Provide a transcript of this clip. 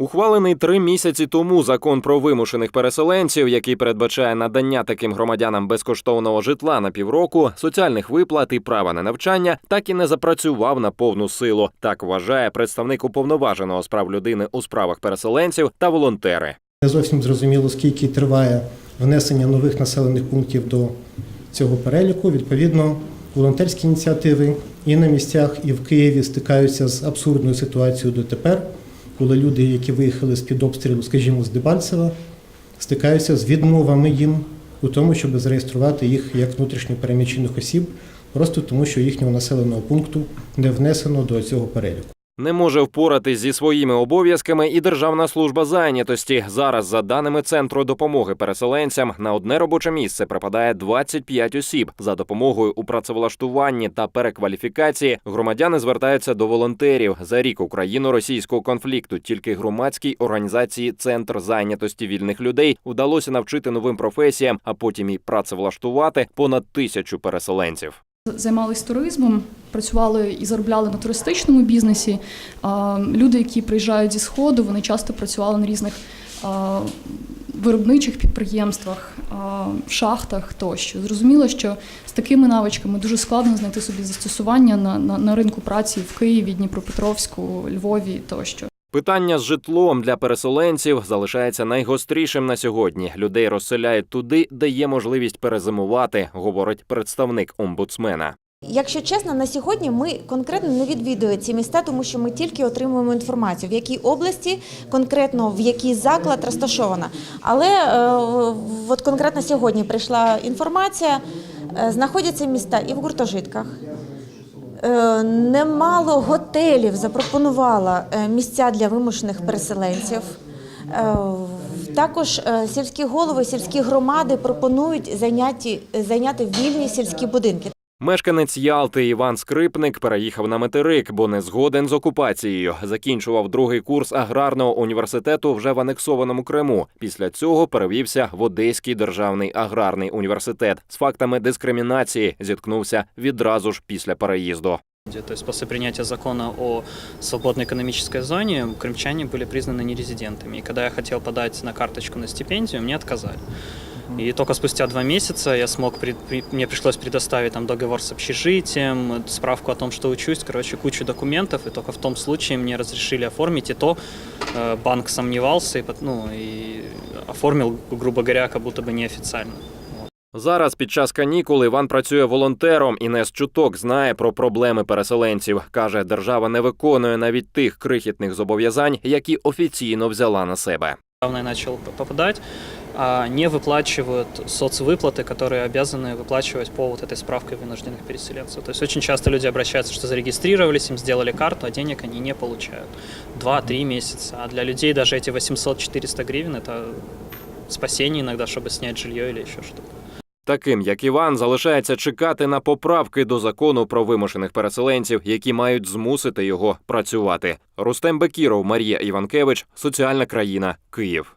Ухвалений три місяці тому закон про вимушених переселенців, який передбачає надання таким громадянам безкоштовного житла на півроку, соціальних виплат і права на навчання, так і не запрацював на повну силу. Так вважає представник уповноваженого з прав людини у справах переселенців та волонтери. Не зовсім зрозуміло, скільки триває внесення нових населених пунктів до цього переліку. Відповідно, волонтерські ініціативи і на місцях, і в Києві стикаються з абсурдною ситуацією дотепер, коли люди, які виїхали з під обстрілу, скажімо, з Дебальцева, стикаються з відмовами їм у тому, щоб зареєструвати їх як внутрішньо переміщених осіб, просто тому, що їхнього населеного пункту не внесено до цього переліку. Не може впоратись зі своїми обов'язками і Державна служба зайнятості. Зараз, за даними центру допомоги переселенцям, на одне робоче місце припадає 25 осіб. За допомогою у працевлаштуванні та перекваліфікації громадяни звертаються до волонтерів. За рік україно-російського конфлікту тільки громадській організації Центр зайнятості вільних людей вдалося навчити новим професіям, а потім і працевлаштувати понад тисячу переселенців. Займались туризмом, працювали і заробляли на туристичному бізнесі. Люди, які приїжджають зі сходу, вони часто працювали на різних виробничих підприємствах, шахтах тощо. Зрозуміло, що з такими навичками дуже складно знайти собі застосування на, на, на ринку праці в Києві, Дніпропетровську, Львові тощо. Питання з житлом для переселенців залишається найгострішим на сьогодні. Людей розселяють туди, де є можливість перезимувати, говорить представник омбудсмена. Якщо чесно, на сьогодні ми конкретно не відвідуємо ці міста, тому що ми тільки отримуємо інформацію, в якій області, конкретно в який заклад розташована. Але е, от конкретно сьогодні прийшла інформація, е, знаходяться міста і в гуртожитках. Е, Немало готелів запропонувала е, місця для вимушених переселенців. Е, Також сільські голови, сільські громади пропонують зайняти, зайняти вільні сільські будинки. Мешканець Ялти Іван Скрипник переїхав на материк, бо не згоден з окупацією. Закінчував другий курс аграрного університету вже в анексованому Криму. Після цього перевівся в Одеський державний аграрний університет. З фактами дискримінації зіткнувся відразу ж після переїзду. То есть после принятия закона о свободной экономической зоне крымчане были признаны нерезидентами. И когда я хотел подать на карточку на стипендию, мне отказали. И только спустя два месяца я смог, при- при- мне пришлось предоставить там договор с общежитием, справку о том, что учусь, короче, кучу документов, и только в том случае мне разрешили оформить, и то э, банк сомневался, и, ну, и оформил, грубо говоря, как будто бы неофициально. Зараз під час канікул Іван працює волонтером і не з чуток знає про проблеми переселенців. каже, держава не виконує навіть тих крихітних зобов'язань, які офіційно взяла на себе. Недавно я начал п- попадать, а не выплачивают соцвыплаты, которые обязаны выплачивать по вот этой справке вынужденных переселенцев. То есть очень часто люди обращаются, что зарегистрировались, им сделали карту, а денег они не получают. Два-три месяца. А для людей даже эти 800-400 гривен – это спасение иногда, чтобы снять жилье или еще что-то. Таким як Іван залишається чекати на поправки до закону про вимушених переселенців, які мають змусити його працювати. Рустем Бекіров, Марія Іванкевич, соціальна країна, Київ.